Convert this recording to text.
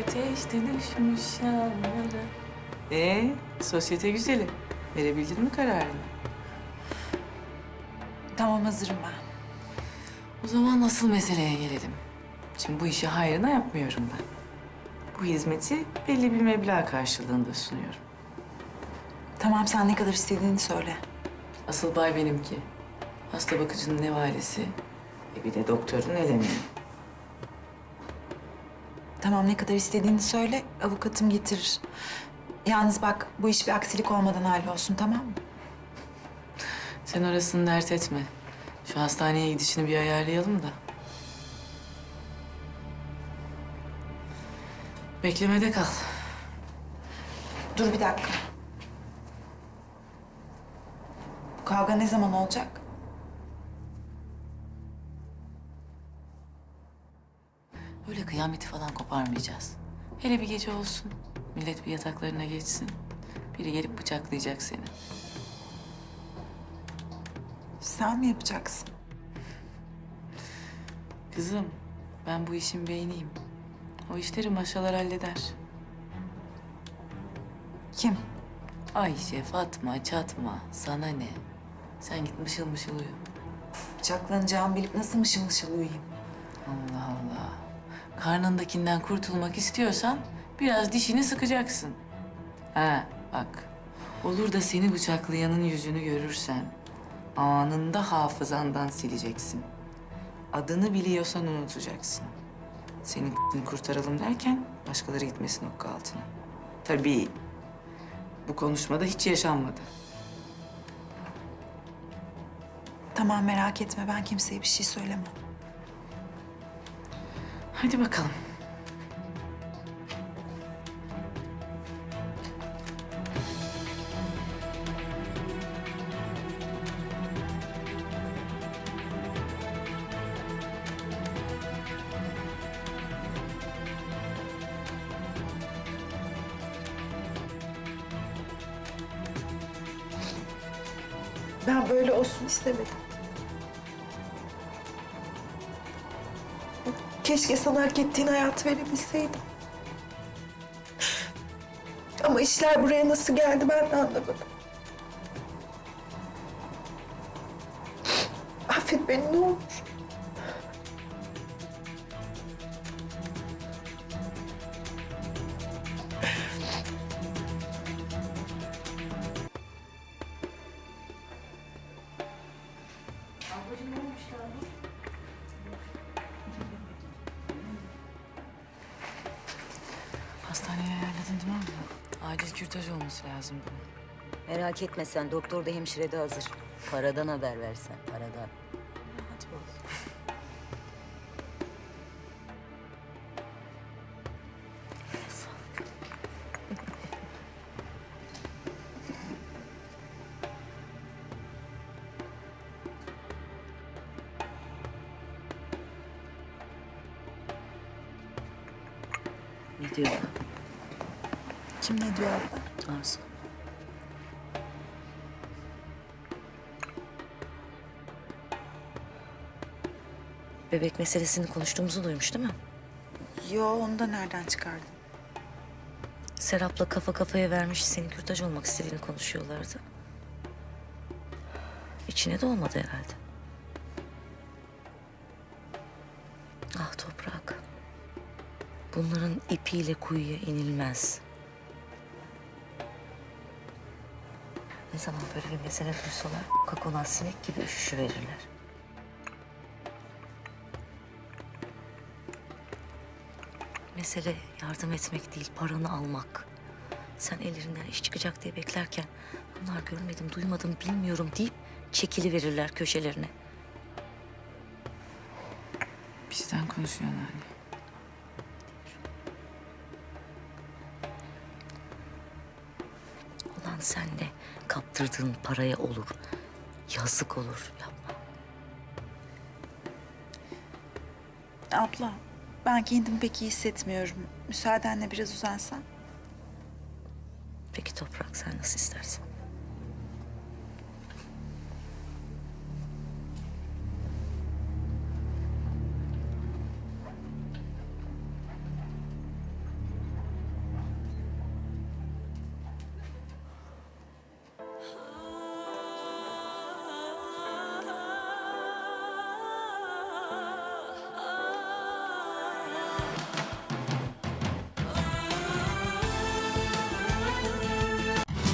Ateşte düşmüş yağmurlara. Ee, sosyete güzeli. Verebildin mi kararını? Tamam hazırım ben. O zaman nasıl meseleye gelelim. Şimdi bu işi hayrına yapmıyorum ben. Bu hizmeti belli bir meblağ karşılığında sunuyorum. Tamam sen ne kadar istediğini söyle. Asıl bay benimki. Hasta bakıcının nevalesi. E bir de doktorun el emeği. Tamam ne kadar istediğini söyle avukatım getirir. Yalnız bak bu iş bir aksilik olmadan hallolsun tamam mı? Sen orasını dert etme. Şu hastaneye gidişini bir ayarlayalım da. Beklemede kal. Dur bir dakika. Bu kavga ne zaman olacak? Öyle kıyameti falan koparmayacağız. Hele bir gece olsun. Millet bir yataklarına geçsin. Biri gelip bıçaklayacak seni. Sen mi yapacaksın? Kızım, ben bu işin beyniyim. O işleri maşalar halleder. Kim? Ayşe, Fatma, çatma. Sana ne? Sen git mışıl mışıl uyu. Bıçaklanacağımı bilip nasıl mışıl mışıl uyuyayım? Karnındakinden kurtulmak istiyorsan biraz dişini sıkacaksın. Ha bak. Olur da seni bıçaklayanın yüzünü görürsen anında hafızandan sileceksin. Adını biliyorsan unutacaksın. Senin kurtaralım derken başkaları gitmesin okka altına. Tabii. Bu konuşmada hiç yaşanmadı. Tamam merak etme ben kimseye bir şey söylemem. Hadi bakalım. Ben böyle olsun istemedim. Keşke sana hak ettiğin hayatı verebilseydim. Ama işler buraya nasıl geldi ben de anlamadım. Affet beni ne olur. Mi abla? Acil kürtaj olması lazım bunun. Merak etme sen doktor da hemşire de hazır. Paradan haber versen paradan. Hadi. Ne diyor Kim ne diyor abla? Arzu? Bebek meselesini konuştuğumuzu duymuş değil mi? Yo onu da nereden çıkardın? Serap'la kafa kafaya vermiş senin kürtaj olmak istediğini konuşuyorlardı. İçine de olmadı herhalde. Ah toprak. Bunların ipiyle kuyuya inilmez. Ne zaman böyle bir mesele duysalar kakolan sinek gibi üşüşü verirler. Mesele yardım etmek değil, paranı almak. Sen ellerinden iş çıkacak diye beklerken bunlar görmedim, duymadım, bilmiyorum deyip çekili verirler köşelerine. Bizden konuşuyorsun anne. Sen de kaptırdığın paraya olur. Yazık olur yapma. Abla ben kendimi pek iyi hissetmiyorum. Müsaadenle biraz uzansam. Peki toprak sen nasıl istersen.